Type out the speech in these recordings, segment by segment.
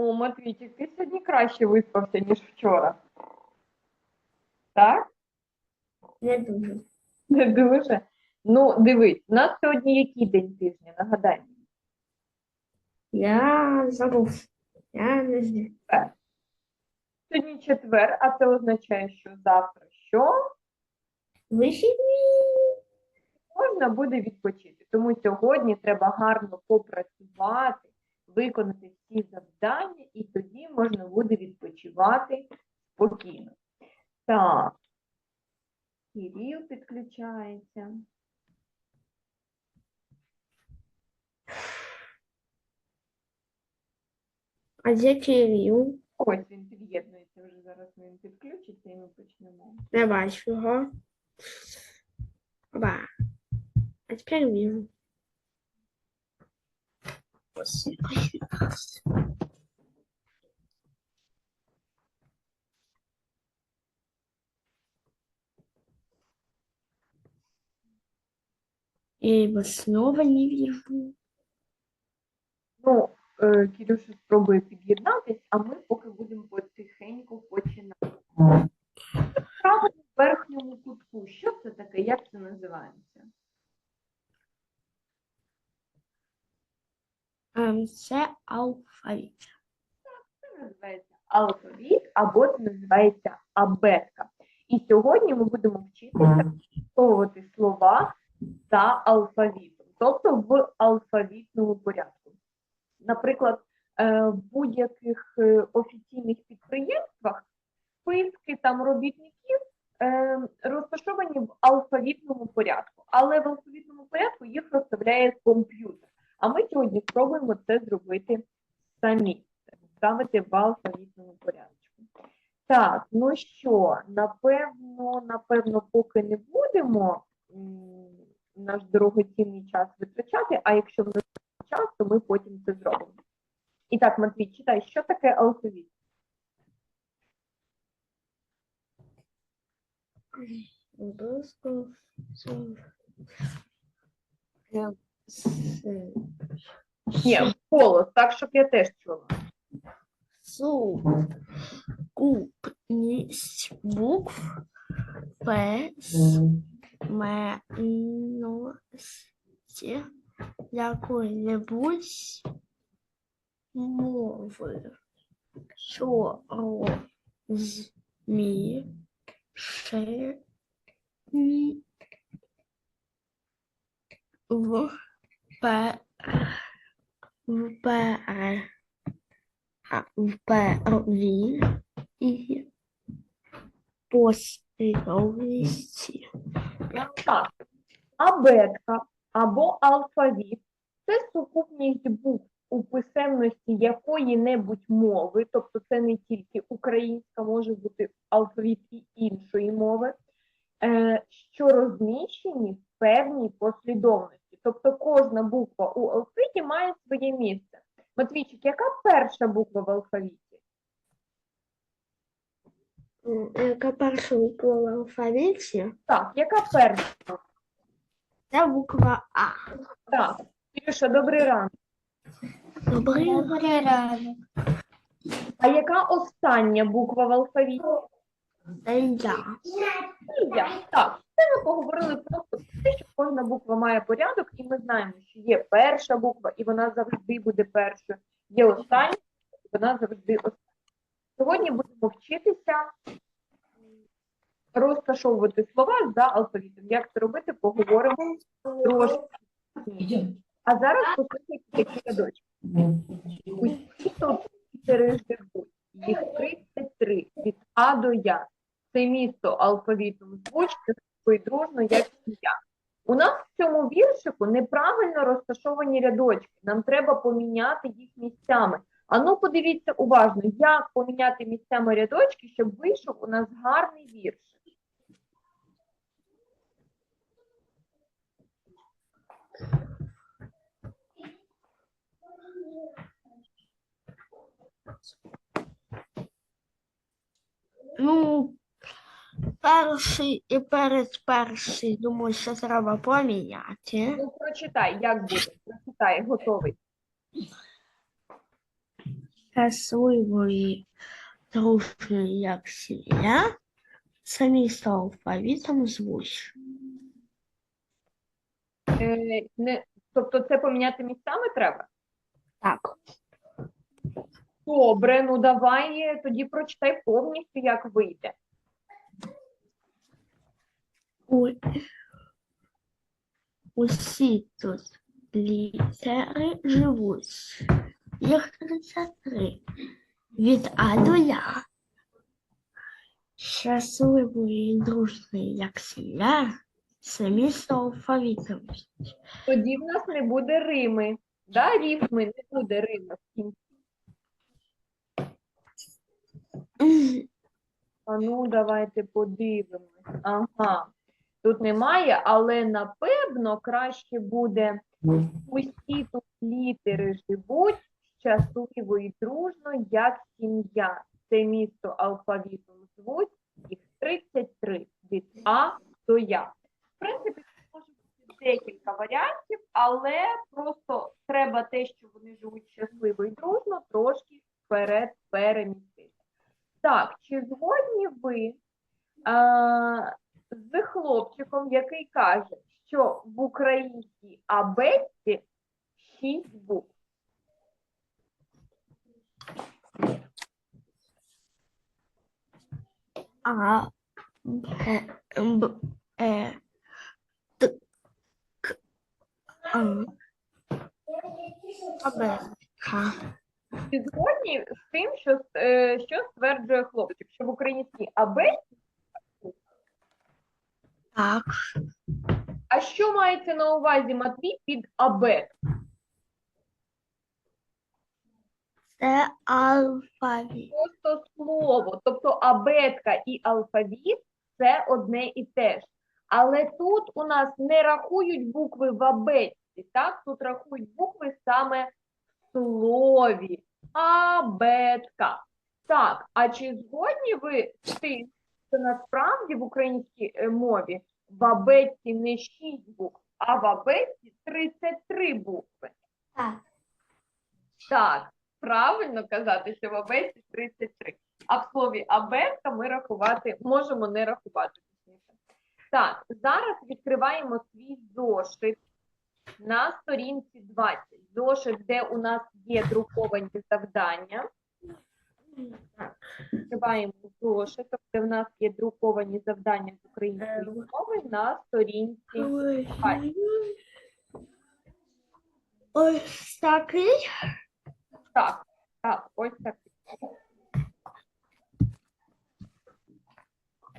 О, Матвійчик, ти сьогодні краще виспався, ніж вчора. Так? Не дуже. Не дуже. Ну, дивись, у нас сьогодні який день тижня, нагадай. мені. Я забув. Я не знаю. Сьогодні четвер, а це означає, що завтра що? Вихідні. Можна буде відпочити. Тому сьогодні треба гарно попрацювати, виконати завдання, і тоді можна буде відпочивати спокійно. Так. Кирил підключається. А де Кирил? Ось він під'єднується вже зараз. Він підключиться і ми почнемо. Не бачу його. Ба. А тепер вижу. Я его снова не вижу. Ну, е, Кирюша спробує під'єднатись, а ми поки будемо потихеньку починати. В верхньому кутку, що це таке? Як це називається? Ем, Це алфавіт. Це називається алфавіт або це називається абетка. І сьогодні ми будемо вчитися використовувати слова за алфавітом, тобто в алфавітному порядку. Наприклад, е, в будь-яких е, офіційних підприємствах списки там робітників е, розташовані в алфавітному порядку, але в алфавітному порядку їх розставляє комп'ютер. А ми сьогодні спробуємо це зробити самі, ставити в алфавітному порядку. Так, ну що, напевно, напевно, поки не будемо наш дорогоцінний час витрачати, а якщо в нас час, то ми потім це зробимо. І так, Матвій, читай, що таке алфавіт? Ні, голос, так, щоб я теж чула. Сукупність букв письменності якої-небудь мови, що розміщені в пе- в пе- а, в первій і послідовності. Так, абетка або алфавіт це сукупність букв у писемності якої-небудь мови, тобто це не тільки українська, може бути алфавіт і іншої мови, е, що розміщені в певній послідовності. Тобто кожна буква у алфавіті має своє місце. Матвійчик, яка перша буква в алфавіті? Яка перша буква в алфавіті? Так, яка перша? Це буква А. Так, Кирюша, добрий ранок. Добрий ранок. А яка остання буква в алфавіті? Це я. Я. Так, це ми поговорили просто про те, що кожна буква має порядок, і ми знаємо, що є перша буква, і вона завжди буде першою. Є остання, і вона завжди остання. Сьогодні будемо вчитися розташовувати слова за алфавітом. Як це робити, поговоримо трошки. А зараз послухайте такі рядочки. Усі тут переживуть. Їх 33 від А до Я. Це місто алфавітом звучить і дружно, як сім'я. У нас в цьому віршику неправильно розташовані рядочки. Нам треба поміняти їх місцями. А ну подивіться уважно, як поміняти місцями рядочки, щоб вийшов у нас гарний вірш. Ну, перший і перед перший, думаю, що треба поміняти. Ну, прочитай, як буде. Прочитай, готовий. Щасливої, дружної, як сім'я, це місто алфавітом звуть. Е, не, тобто це поміняти місцями треба? Так. Добре, ну давай е, тоді прочитай повністю, як вийде. У... Усі тут літери живуть. Їх 33. Від А до Я. Щасливої, і дружної, як сім'я, це місто алфавітом. Тоді в нас не буде Рими. Да, рифми, не буде Рими в кінці. А ну, давайте подивимось. Ага. Тут немає, але напевно краще буде усі тут літери живуть щасливо і дружно, як сім'я. Це місто алфавітом звуть, їх 33 від А до Я. В принципі, може бути декілька варіантів, але просто треба те, що вони живуть щасливо і дружно, трошки вперед перемістити. Так, чи згодні ви а, з хлопчиком, який каже, що в українській абетці шість букв? А, Б, Б, Е, Т, К, А, А, Б, К. Чи згодні з тим, що, е, що стверджує хлопчик, що в українській абетці, Так, а що мається на увазі Матвій під абет? Це алфавіт. Просто слово, тобто абетка і алфавіт це одне і те ж. Але тут у нас не рахують букви в абетці, так? Тут рахують букви саме в слові. Абетка. Так, а чи згодні ви з тим, що насправді в українській е, мові в абетці не 6 букв, а в абетці 33 букви? Так. Так, правильно казати, що в абетці 33. А в слові абетка ми рахувати можемо не рахувати. Так, зараз відкриваємо свій зошит на сторінці 20. Зошит, де у нас є друковані завдання. Так, Відкриваємо зошит, де в нас є друковані завдання з української мови на сторінці. Ось такий. Так, так, ось так.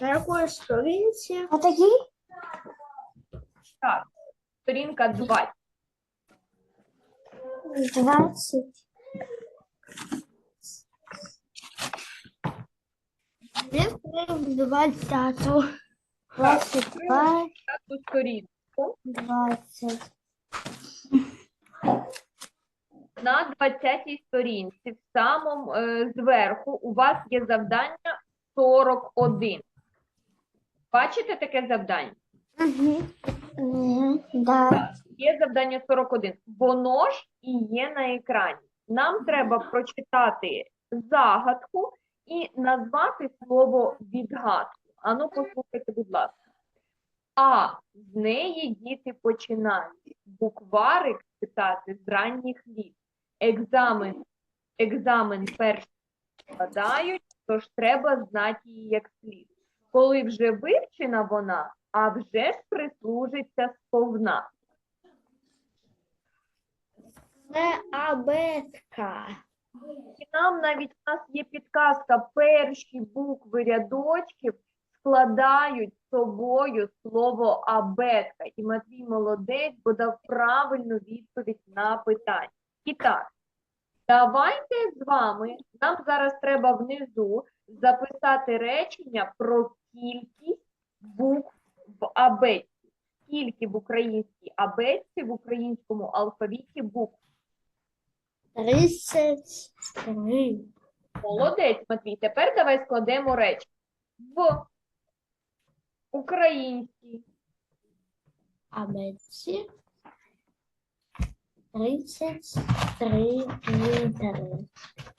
На якої сторінці? Отакий? Так, сторінка 20. 20. Відкрив двадцяту. 25, Цю сторінку. 20. На 20-й сторінці, в самому е, зверху, у вас є завдання 41. Бачите таке завдання? Угу. Угу. Да. Є завдання 41. Воно ж і є на екрані. Нам треба прочитати загадку і назвати слово відгадку. Ану, послухайте, будь ласка. А з неї діти починають букварик читати з ранніх літ. Екзамен, екзамен перший складають, тож треба знати її як слід. Коли вже вивчена вона, а вже ж прислужиться сповна. Це абетка. І нам навіть у нас є підказка, перші букви рядочків складають з собою слово абетка. І Матвій молодець, бо дав правильну відповідь на питання. І так, давайте з вами, нам зараз треба внизу записати речення про кількість букв в абетці. Скільки в українській абетці, в українському алфавіті букв? 33. Молодець, Матвій. Тепер давай складемо речення. В українській Абетці 33 літери.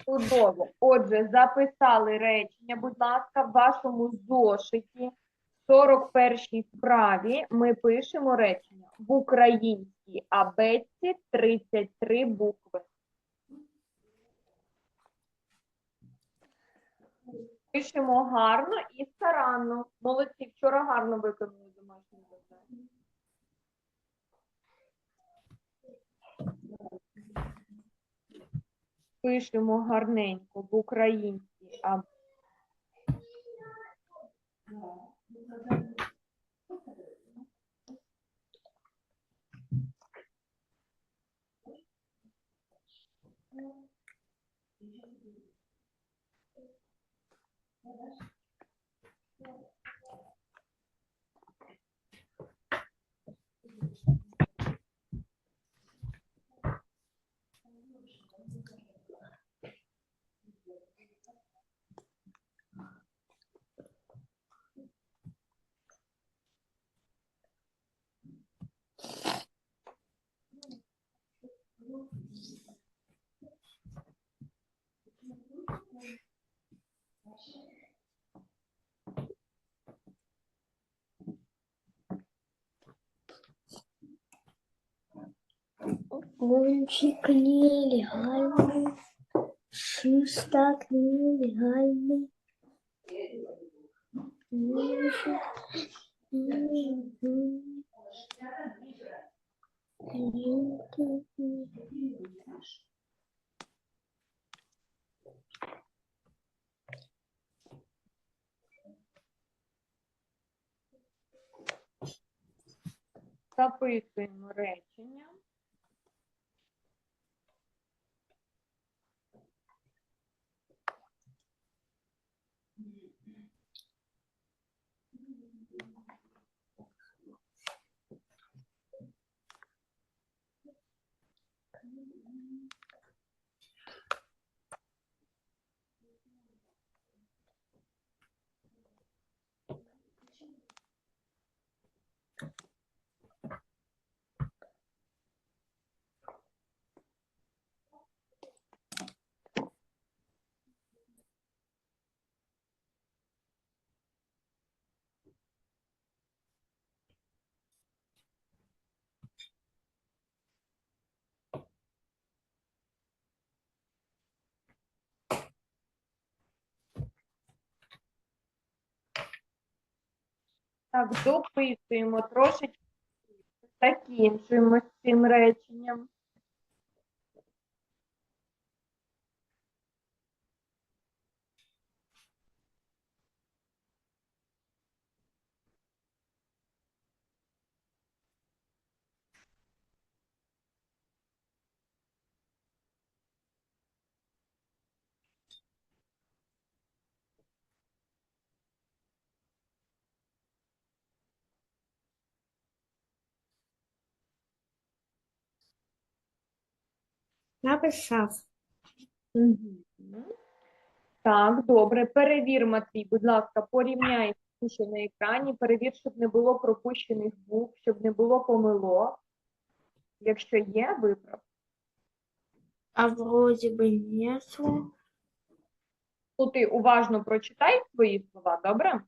Чудово. Отже, записали речення, будь ласка, в вашому зошиті. В 41 вправі ми пишемо речення в українській абетці 33 букви. Пишемо гарно і старанно. Молодці, вчора гарно виконали домашнє завдання. Пишемо гарненько в українській абетці. Гонщик нелегальный, шестак нелегальный. Гонщик Записуємо речення. Так, дописуємо трошечки, закінчуємо з цим реченням. Написав. Мгм. Так, добре. Перевір, Матвій, будь ласка, порівняй, що на екрані, перевір, щоб не було пропущених букв, щоб не було помилок. Якщо є, виправ. А вроде бы нету. Ну, ти уважно прочитай свої слова, добре?